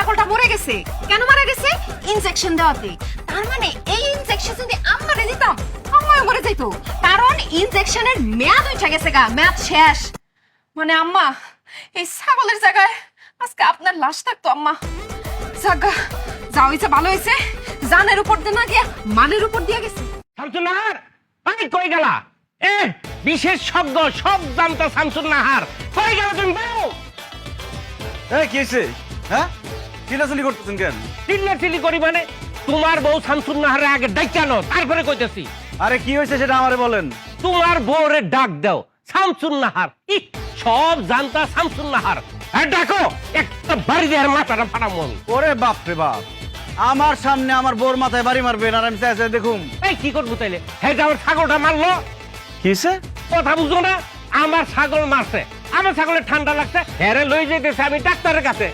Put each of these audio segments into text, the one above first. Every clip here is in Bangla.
ছাগলটা মরে গেছে। কেন মারা গেছে? ইনজেকশন দেওয়াতে। তার মানে এই ইনজেকশন যদি আমারে দিতাম আম্মাও মরে যাইতো। কারণ ইনজেকশনের মেয়াদ উঠে গেছে গা মেয়াদ শেষ। মানে আম্মা এই ছাগলের জায়গায় আজকে আপনার লাশ থাকতো আম্মা। জাগা যা হয়েছে ভালো হয়েছে জানের উপর দিয়ে না গিয়া মানের উপর দিয়ে গেছে। শামসুন নাহার আমি কই গেলা? এ বিশেষজ্ঞ সব জানতা নাহার। কই গেল তুমি? বেরো এই কি হয়েছে হ্যাঁ? চিল্লাচিল্লি করতেছেন কেন? চিল্লা চিল্লি করি মানে তোমার বউ শামসুন নাহারে আগে ডাইকানো তারপরে কইতেছি। আরে কি হয়েছে সেটা আমারে বলেন। তোমার বউরে ডাক দাও শামসুন নাহার ই সব জানতা শামসুন নাহার আর ডাকো একটা বাড়ি দেওয়ার মাথাটা ফাটাম আমি। ওরে বাপ রে বাপ আমার সামনে আমার বোর মাথায় বাড়ি মারবেন আর আমি চাই চাই দেখুন। এই কি করব তাইলে? হ্যাঁ আমার ছাগলটা মারলো? কি হয়েছে কথা বুঝো না আমার ছাগল মারছে। আমার ছাগলের ঠান্ডা লাগছে হেরে লই যেতেছে আমি ডাক্তারের কাছে।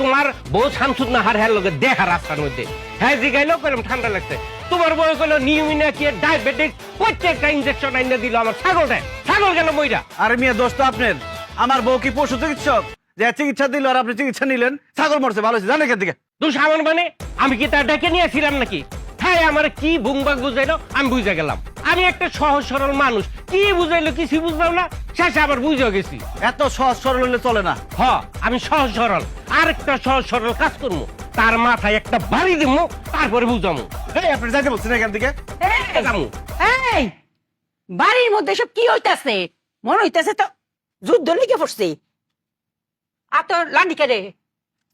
তোমার বউ শামসুদ নাহার হ্যার লোকে দেখা রাস্তার মধ্যে। হ্যাঁ জিগাইলো কইলাম ঠান্ডা লাগছে। তোমার বউ কইলো নিউমিনিয়া কি ডায়াবেটিস প্রত্যেকটা ইনজেকশন আইনে দিল আমার। ছাগলটা ছাগল গেল মইরা? আরে মিয়া দোস্ত আপনার। আমার বউ কি পশু চিকিৎসক? যে চিকিৎসা দিল আর আপনি চিকিৎসা নিলেন ছাগল মরছে ভালো হয়েছে। এখান থেকে? তুই সামান মানে আমি কি তার ডেকে নিয়েছিলাম নাকি? হ্যাঁ আমার কি বুংবাগ বুঝাইলো আমি বুঝে গেলাম। আমি একটা সহজ সরল মানুষ। কি বুঝাইলো কিছু বুঝলাম না শেষে আবার বুঝে গেছি। এত সহজ সরল হলে চলে না। হ আমি সহজ সরল। আরেকটা সহজ সরল কাজ করব। তার মাথায় একটা বাড়ি দিব তারপরে বুঝামু এই আপনি যাইতে বলছেন এখান থেকে? এই বাড়ির মধ্যে সব কি হইতাছে? মনে হইতাছে তো যুদ্ধ লিখে পড়ছে। আর তোর লান্ডিকে রে?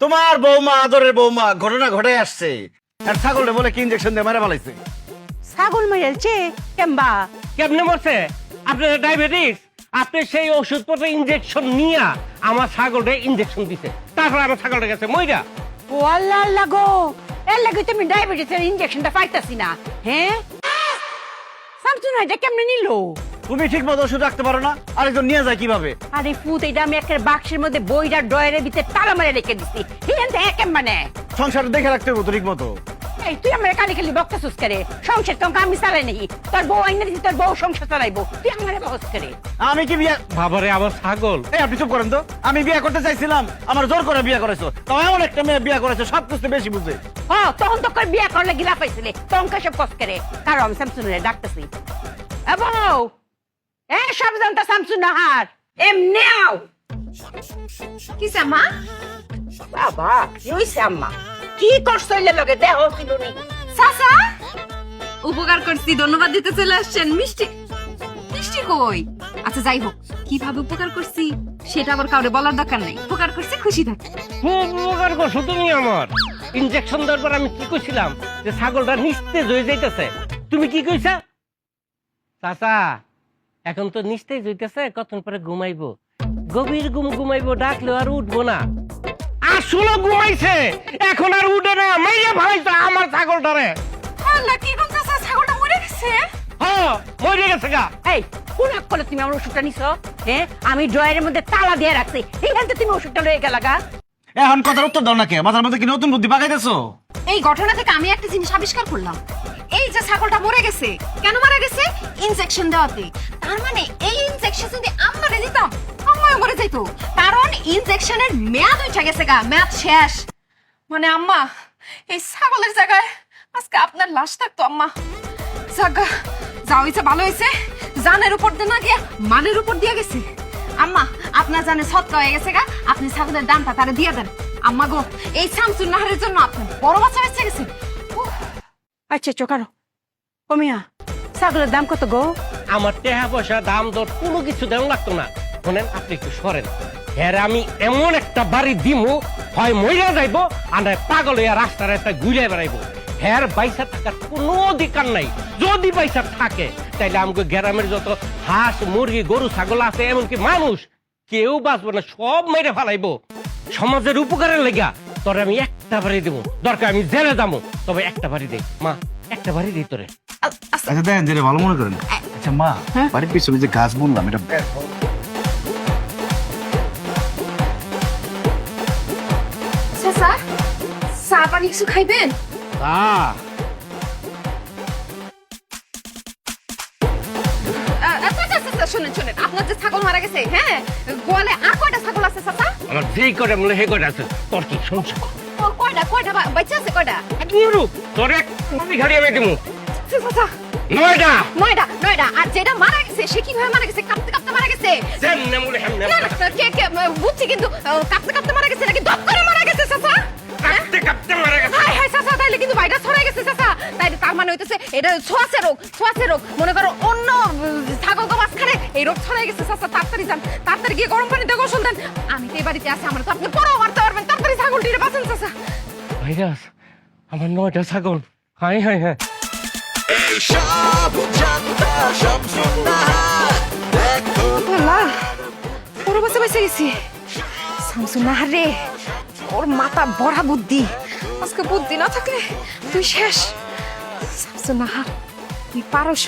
তোমার বৌমা আদরের বৌমা ঘটনা ঘটে আসছে। আর ছাগলটা বলে কি ইঞ্জেকশন দিয়ে মারা ফেলাইছে? ছাগল মেরেছে কেম্বা। কেমনে মরছে? আপনার ডায়াবেটিস আপনি সেই ওষুধপত্র ইনজেকশন নিয়া আমার ছাগলটা ইনজেকশন দিছে। তারপর আমার ছাগলটা গেছে মইরা। ও আল্লাহ আল্লাহ গো। এর লাগে তুমি ডায়াবেটিসের ইনজেকশনটা পাইতাছি না। হ্যাঁ? সামসুন এটা কেমনে নিল? তুমি ঠিক মতো ওষুধ রাখতে পারো না আরেকজন নিয়ে যায় কীভাবে? আরে ফুত এটা আমি একটা বাক্সের মধ্যে বইটার ডয়ারের ভিতরে তালা মারে রেখে দিছি। একেম মানে সংসারটা দেখে রাখতে হবে তো ঠিক মতো এই তুই আমার কানে খালি বকতে সুস করে সংসার তোকে আমি চালাই নাকি তোর বউ আইনা দিছি তোর বউ সংসার চালাইবো। তুই আমার বহস করে আমি কি বিয়ে বাবারে আমার ছাগল। এই আপনি চুপ করেন তো। আমি বিয়ে করতে চাইছিলাম আমার জোর করে বিয়ে করেছ। তাও এমন একটা মেয়ে বিয়ে করেছ সব কিছু বেশি বুঝে। ও তখন তো করে বিয়া করলে গিলা পাইছিলে তখন সব কস করে কারণ আমি স্যামসুনের ডাকতেছি। এ বউ! এ সব জানতা স্যামসুন নাহার এমনি আও। কি মা? বাবা কি হইছে আম্মা? কি করছ ইলে লগে দেহ ছিল নি চাচা উপকার করছি ধন্যবাদ দিতে চলে আসছেন। মিষ্টি মিষ্টি কই? আচ্ছা যাই হোক কীভাবে উপকার করছি সেটা আবার কাউরে বলার দরকার নেই। উপকার করছি খুশি থাকি। খুব উপকার করছ তুমি আমার। ইনজেকশন দেওয়ার পর আমি কি কইছিলাম? যে ছাগলটা নিস্তেজ হয়ে যাইতেছে। তুমি কি কইছা? চাচা এখন তো নিস্তেজ হইতেছে কতক্ষণ পরে ঘুমাইবো? গভীর ঘুম ঘুমাইবো ডাকলেও আর উঠবো না। আসলে ঘুমাইছে। এখন আর উঠে না আমার ছাগলটারে। আল্লাহ কি কোন ছাগলটা মরে গেছে? হ্যাঁ মরে গেছে গা। এই কোন তুমি আমার ওষুধটা নিছো? হ্যাঁ আমি ড্রয়ারের মধ্যে তালা দিয়ে রাখছি। এইখান তুমি ওষুধটা লয়ে গেলা গা। এখন কথার উত্তর দাও না কে? মাথার মধ্যে কি নতুন বুদ্ধি পাকাইতেছো? এই ঘটনা থেকে আমি একটা জিনিস আবিষ্কার করলাম। এই যে ছাগলটা মরে গেছে। কেন মারা গেছে? ইনজেকশন দেওয়াতে। তার মানে এই ইনজেকশন যদি আমারে দিতাম আম্মাও মরে যাইতো। কারণ ইনজেকশনের মেয়াদ উঠে গেছে গা, মেয়াদ শেষ। মানে আম্মা, এই ছাগলের জায়গায় আজকে আপনার লাশ থাকতো আম্মা। জাগা যা হয়েছে ভালো হয়েছে জানের উপর দিয়ে না গিয়া মানের উপর দিয়ে গেছে। আম্মা, আপনার জানে সৎকা হয়ে গেছে গা, আপনি ছাগলের দামটা তারা দিয়ে দেন। আম্মা গো, এই শামসুর নাহারের জন্য আপনার বড় বাচ্চা বেঁচে গেছে। আচ্ছা চোখারো কমিয়া ছাগলের দাম কত গো? আমার টেহা পয়সা দাম দর কোনো কিছু দেন লাগতো না। শোনেন, আপনি একটু সরেন। হ্যাঁ আমি এমন একটা বাড়ি দিমু, হয় মইরা যাইবো আর পাগল হইয়া রাস্তা রাস্তায় ঘুরে বেড়াইবো। হ্যার বাইসা থাকার কোনো অধিকার নাই। যদি বাইসা থাকে, তাইলে আমাকে গ্রামের যত হাঁস, মুরগি, গরু, ছাগল আছে, এমনকি মানুষ, কেউ বাঁচবো না, সব মেরে ফেলাইবো। সমাজের উপকারের লেগা তোরে আমি একটা বাড়ি দেবো। দরকার আমি জেলে যাব। তবে একটা বাড়ি দে। মা একটা বাড়ি দিই তোরে। আচ্ছা, আচ্ছা দেখেন যেটা ভালো মনে করেন। আচ্ছা মা বাড়ির পিছনে যে গাছ বললাম এটা চাচা চা পানি কিছু খাইবেন? আহ আ, শুনেন শুনেন। আপনার যে ছাগল মারা গেছে হ্যাঁ? গোয়ালে আর কয়টা ছাগল আছে চাচা? আমার যেই করে মনে হে কটা আছে তোর কি সমস্যা ও, কয়টা কয়টা বাচ্চা আছে কয়টা? গুরু তোর এক ঘাড়ি আমি দিমু। নয়টা নয়টা নয়টা আর যেটা মারা গেছে সে কীভাবে মারা গেছে? কাঁপতে কাঁপতে মারা গেছে। যেমনে হেমনে না না কে কে বুঝছি কিন্তু কাঁপতে কাঁপতে মারা গেছে নাকি দপ করে মারা গেছে চাচা? কাঁপতে কাঁপতে মারা গেছে। হাই হাই চাচা তাইলে কিন্তু ভাইটা ছড়াই গেছে চাচা। তাইলে তার মানে হইতেছে এটা ছোঁয়াচে রোগ ছোঁয়াচে রোগ মনে করো অন্য ছাগল মাঝখানে এই রোগ ছড়াই গেছে চাচা তাড়াতাড়ি যান। তাড়াতাড়ি গিয়ে গরম পানিতে গোসল দেন। আমি তো এই বাড়িতে আছি আমার তো আপনি পরেও মারতে পারবেন। তাড়াতাড়ি ছাগলটিরে বাঁচান চাচা। ভাইরাস? আমার নয়টা ছাগল। হাই হাই হ্যাঁ ওর বাসে বেঁচে গেছি। শামসুন নাহার রে, ওর মাথা বড়া বুদ্ধি। আজকে বুদ্ধি না থাকলে তুই শেষ। পারস।